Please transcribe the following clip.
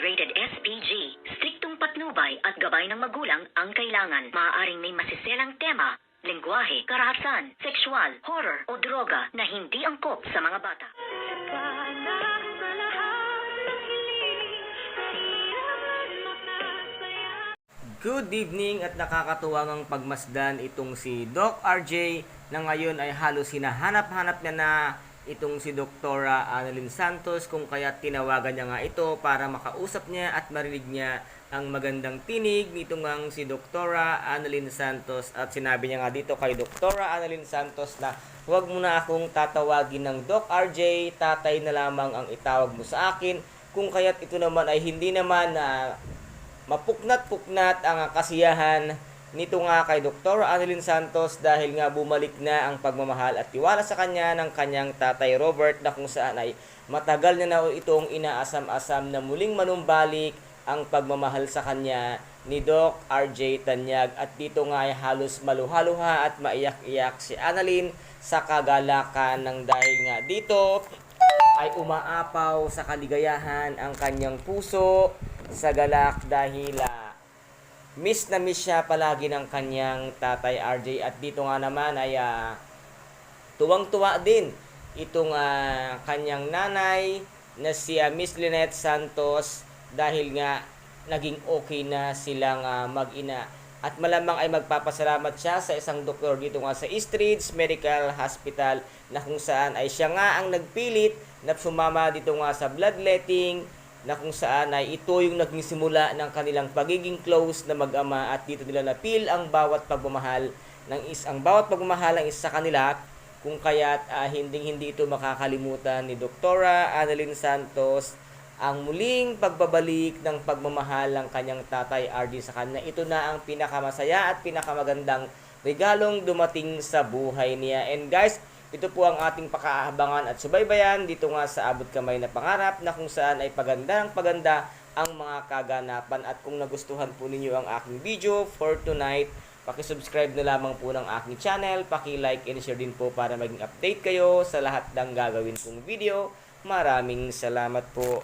rated SPG. Striktong patnubay at gabay ng magulang ang kailangan. Maaaring may masiselang tema, lengguwahe, karahasan, sexual, horror o droga na hindi angkop sa mga bata. Good evening at nakakatuwang ang pagmasdan itong si Doc RJ na ngayon ay halos hinahanap-hanap niya na itong si Doktora Annalyn Santos kung kaya tinawagan niya nga ito para makausap niya at marinig niya ang magandang tinig nito ngang si Doktora Annalyn Santos. At sinabi niya nga dito kay Doktora Annalyn Santos na huwag mo na akong tatawagin ng Doc RJ, tatay na lamang ang itawag mo sa akin. Kung kaya't ito naman ay hindi naman na mapuknat-puknat ang kasiyahan nito nga kay Dr. Annalyn Santos dahil nga bumalik na ang pagmamahal at tiwala sa kanya ng kanyang tatay Robert na kung saan ay matagal na na itong inaasam-asam na muling manumbalik ang pagmamahal sa kanya ni Doc RJ Tanyag at dito nga ay halos maluhaluha at maiyak-iyak si Annalyn sa kagalakan ng dahil nga dito ay umaapaw sa kaligayahan ang kanyang puso sa galak dahil ah, miss na miss siya palagi ng kanyang tatay RJ at dito nga naman ay ah, tuwang-tuwa din itong ah, kanyang nanay na si ah, Miss Lynette Santos dahil nga naging okay na silang ah, mag-ina. At malamang ay magpapasalamat siya sa isang doktor dito nga sa Eastridge Medical Hospital na kung saan ay siya nga ang nagpilit na sumama dito nga sa bloodletting na kung saan ay ito yung naging simula ng kanilang pagiging close na mag-ama at dito nila napil ang bawat pagmamahal ng is ang bawat pagmamahal ng isa sa kanila kung kaya't ah, hindi hindi ito makakalimutan ni Doktora Annalyn Santos ang muling pagbabalik ng pagmamahal ng kanyang tatay RD sa kanya. Ito na ang pinakamasaya at pinakamagandang regalong dumating sa buhay niya. And guys, ito po ang ating pakaabangan at subaybayan dito nga sa Abot Kamay na Pangarap na kung saan ay paganda ng paganda ang mga kaganapan at kung nagustuhan po ninyo ang aking video for tonight, Paki-subscribe na lamang po ng aking channel, paki-like and share din po para maging update kayo sa lahat ng gagawin kong video. Maraming salamat po.